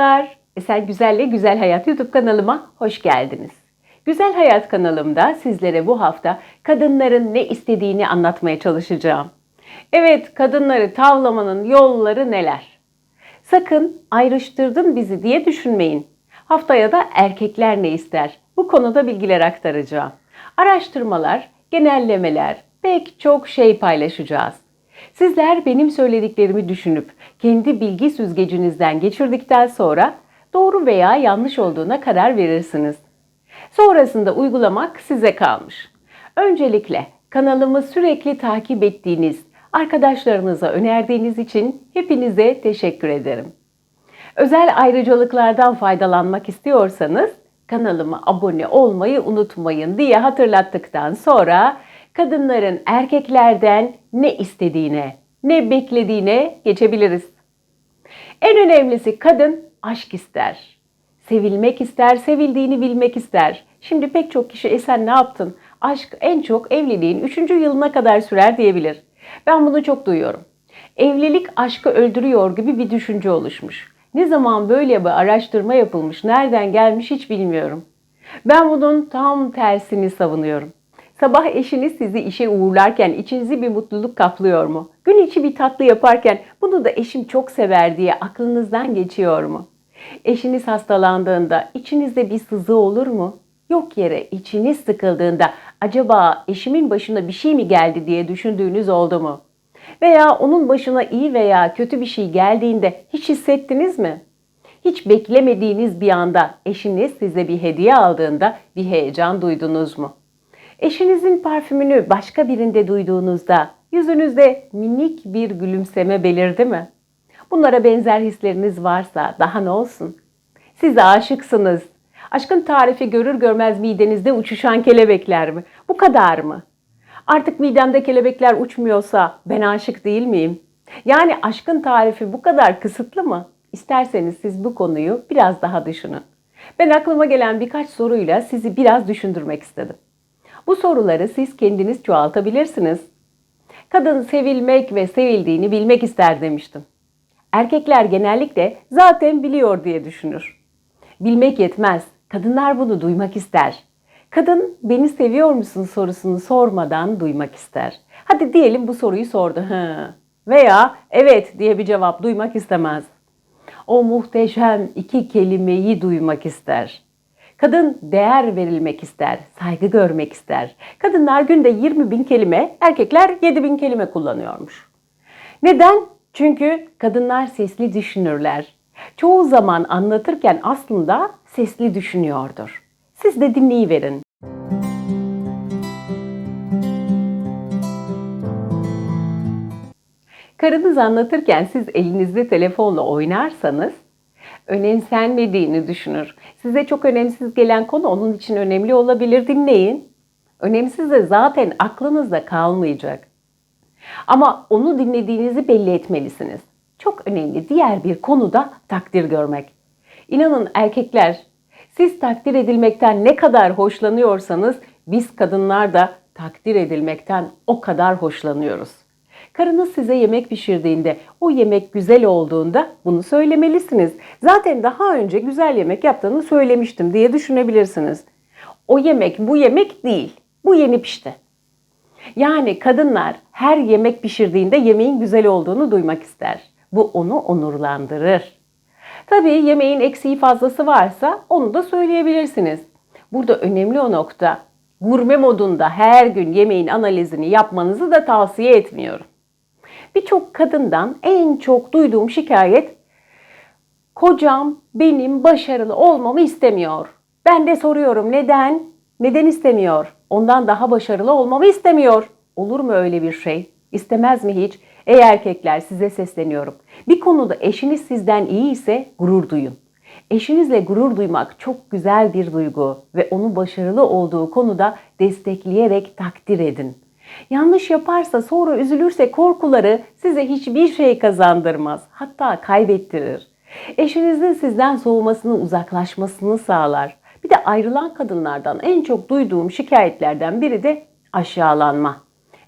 Merhabalar. Esen Güzel'le Güzel Hayat YouTube kanalıma hoş geldiniz. Güzel Hayat kanalımda sizlere bu hafta kadınların ne istediğini anlatmaya çalışacağım. Evet, kadınları tavlamanın yolları neler? Sakın ayrıştırdın bizi diye düşünmeyin. Haftaya da erkekler ne ister? Bu konuda bilgiler aktaracağım. Araştırmalar, genellemeler, pek çok şey paylaşacağız. Sizler benim söylediklerimi düşünüp kendi bilgi süzgecinizden geçirdikten sonra doğru veya yanlış olduğuna karar verirsiniz. Sonrasında uygulamak size kalmış. Öncelikle kanalımı sürekli takip ettiğiniz, arkadaşlarınıza önerdiğiniz için hepinize teşekkür ederim. Özel ayrıcalıklardan faydalanmak istiyorsanız kanalıma abone olmayı unutmayın diye hatırlattıktan sonra kadınların erkeklerden ne istediğine, ne beklediğine geçebiliriz. En önemlisi kadın aşk ister. Sevilmek ister, sevildiğini bilmek ister. Şimdi pek çok kişi e sen ne yaptın? Aşk en çok evliliğin 3. yılına kadar sürer diyebilir. Ben bunu çok duyuyorum. Evlilik aşkı öldürüyor gibi bir düşünce oluşmuş. Ne zaman böyle bir araştırma yapılmış, nereden gelmiş hiç bilmiyorum. Ben bunun tam tersini savunuyorum. Sabah eşiniz sizi işe uğurlarken içinizi bir mutluluk kaplıyor mu? Gün içi bir tatlı yaparken bunu da eşim çok sever diye aklınızdan geçiyor mu? Eşiniz hastalandığında içinizde bir sızı olur mu? Yok yere içiniz sıkıldığında acaba eşimin başına bir şey mi geldi diye düşündüğünüz oldu mu? Veya onun başına iyi veya kötü bir şey geldiğinde hiç hissettiniz mi? Hiç beklemediğiniz bir anda eşiniz size bir hediye aldığında bir heyecan duydunuz mu? Eşinizin parfümünü başka birinde duyduğunuzda yüzünüzde minik bir gülümseme belirdi mi? Bunlara benzer hisleriniz varsa daha ne olsun? Siz aşıksınız. Aşkın tarifi görür görmez midenizde uçuşan kelebekler mi? Bu kadar mı? Artık midemde kelebekler uçmuyorsa ben aşık değil miyim? Yani aşkın tarifi bu kadar kısıtlı mı? İsterseniz siz bu konuyu biraz daha düşünün. Ben aklıma gelen birkaç soruyla sizi biraz düşündürmek istedim. Bu soruları siz kendiniz çoğaltabilirsiniz. Kadın sevilmek ve sevildiğini bilmek ister demiştim. Erkekler genellikle zaten biliyor diye düşünür. Bilmek yetmez. Kadınlar bunu duymak ister. Kadın beni seviyor musun sorusunu sormadan duymak ister. Hadi diyelim bu soruyu sordu. Hı. Veya evet diye bir cevap duymak istemez. O muhteşem iki kelimeyi duymak ister. Kadın değer verilmek ister, saygı görmek ister. Kadınlar günde 20 bin kelime, erkekler 7 bin kelime kullanıyormuş. Neden? Çünkü kadınlar sesli düşünürler. Çoğu zaman anlatırken aslında sesli düşünüyordur. Siz de dinleyiverin. Karınız anlatırken siz elinizde telefonla oynarsanız önemsenmediğini düşünür. Size çok önemsiz gelen konu onun için önemli olabilir. Dinleyin. Önemsiz de zaten aklınızda kalmayacak. Ama onu dinlediğinizi belli etmelisiniz. Çok önemli diğer bir konuda takdir görmek. İnanın erkekler siz takdir edilmekten ne kadar hoşlanıyorsanız biz kadınlar da takdir edilmekten o kadar hoşlanıyoruz. Karınız size yemek pişirdiğinde, o yemek güzel olduğunda bunu söylemelisiniz. Zaten daha önce güzel yemek yaptığını söylemiştim diye düşünebilirsiniz. O yemek bu yemek değil. Bu yeni pişti. Yani kadınlar her yemek pişirdiğinde yemeğin güzel olduğunu duymak ister. Bu onu onurlandırır. Tabii yemeğin eksiği fazlası varsa onu da söyleyebilirsiniz. Burada önemli o nokta. Gurme modunda her gün yemeğin analizini yapmanızı da tavsiye etmiyorum. Birçok kadından en çok duyduğum şikayet kocam benim başarılı olmamı istemiyor. Ben de soruyorum neden? Neden istemiyor? Ondan daha başarılı olmamı istemiyor. Olur mu öyle bir şey? İstemez mi hiç? Ey erkekler size sesleniyorum. Bir konuda eşiniz sizden iyi ise gurur duyun. Eşinizle gurur duymak çok güzel bir duygu ve onu başarılı olduğu konuda destekleyerek takdir edin. Yanlış yaparsa sonra üzülürse korkuları size hiçbir şey kazandırmaz. Hatta kaybettirir. Eşinizin sizden soğumasını, uzaklaşmasını sağlar. Bir de ayrılan kadınlardan en çok duyduğum şikayetlerden biri de aşağılanma.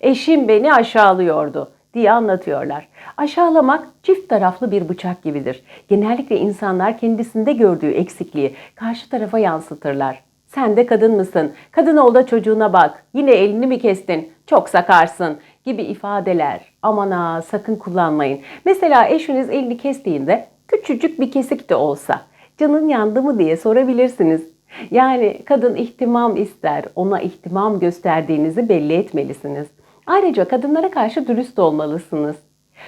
Eşim beni aşağılıyordu. diye anlatıyorlar. Aşağılamak çift taraflı bir bıçak gibidir. Genellikle insanlar kendisinde gördüğü eksikliği karşı tarafa yansıtırlar. Sen de kadın mısın? Kadın ol da çocuğuna bak. Yine elini mi kestin? Çok sakarsın gibi ifadeler. Aman ha sakın kullanmayın. Mesela eşiniz elini kestiğinde küçücük bir kesik de olsa canın yandı mı diye sorabilirsiniz. Yani kadın ihtimam ister, ona ihtimam gösterdiğinizi belli etmelisiniz. Ayrıca kadınlara karşı dürüst olmalısınız.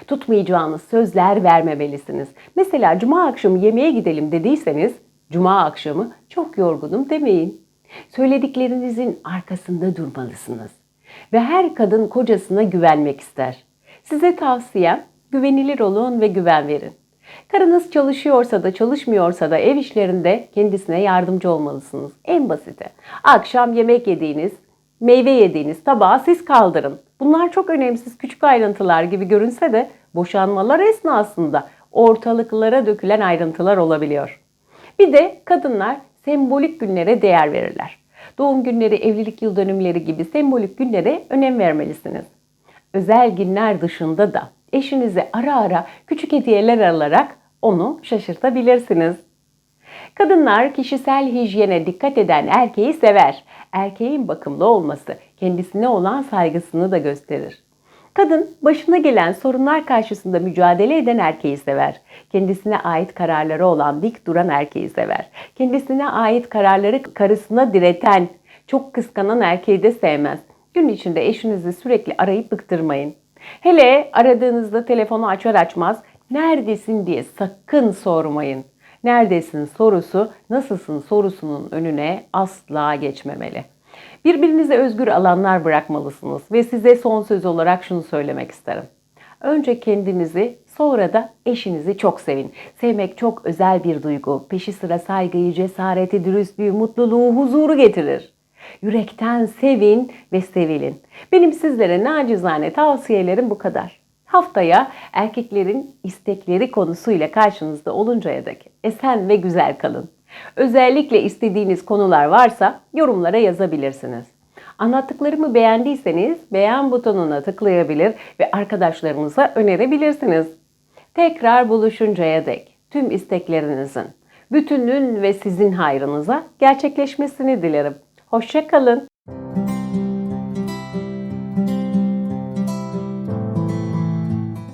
Tutmayacağınız sözler vermemelisiniz. Mesela cuma akşamı yemeğe gidelim dediyseniz, cuma akşamı çok yorgunum demeyin. Söylediklerinizin arkasında durmalısınız. Ve her kadın kocasına güvenmek ister. Size tavsiyem güvenilir olun ve güven verin. Karınız çalışıyorsa da çalışmıyorsa da ev işlerinde kendisine yardımcı olmalısınız. En basiti. Akşam yemek yediğiniz, meyve yediğiniz tabağı siz kaldırın. Bunlar çok önemsiz küçük ayrıntılar gibi görünse de boşanmalar esnasında ortalıklara dökülen ayrıntılar olabiliyor. Bir de kadınlar sembolik günlere değer verirler. Doğum günleri, evlilik yıl dönümleri gibi sembolik günlere önem vermelisiniz. Özel günler dışında da eşinize ara ara küçük hediyeler alarak onu şaşırtabilirsiniz. Kadınlar kişisel hijyene dikkat eden erkeği sever. Erkeğin bakımlı olması kendisine olan saygısını da gösterir. Kadın başına gelen sorunlar karşısında mücadele eden erkeği sever. Kendisine ait kararları olan dik duran erkeği sever. Kendisine ait kararları karısına direten, çok kıskanan erkeği de sevmez. Gün içinde eşinizi sürekli arayıp bıktırmayın. Hele aradığınızda telefonu açar açmaz neredesin diye sakın sormayın. Neredesin sorusu nasılsın sorusunun önüne asla geçmemeli. Birbirinize özgür alanlar bırakmalısınız ve size son söz olarak şunu söylemek isterim. Önce kendinizi sonra da eşinizi çok sevin. Sevmek çok özel bir duygu. Peşi sıra saygıyı, cesareti, dürüstlüğü, mutluluğu, huzuru getirir. Yürekten sevin ve sevilin. Benim sizlere nacizane tavsiyelerim bu kadar. Haftaya erkeklerin istekleri konusuyla karşınızda oluncaya dek esen ve güzel kalın. Özellikle istediğiniz konular varsa yorumlara yazabilirsiniz. Anlattıklarımı beğendiyseniz beğen butonuna tıklayabilir ve arkadaşlarınıza önerebilirsiniz. Tekrar buluşuncaya dek tüm isteklerinizin, bütünün ve sizin hayrınıza gerçekleşmesini dilerim. Hoşçakalın.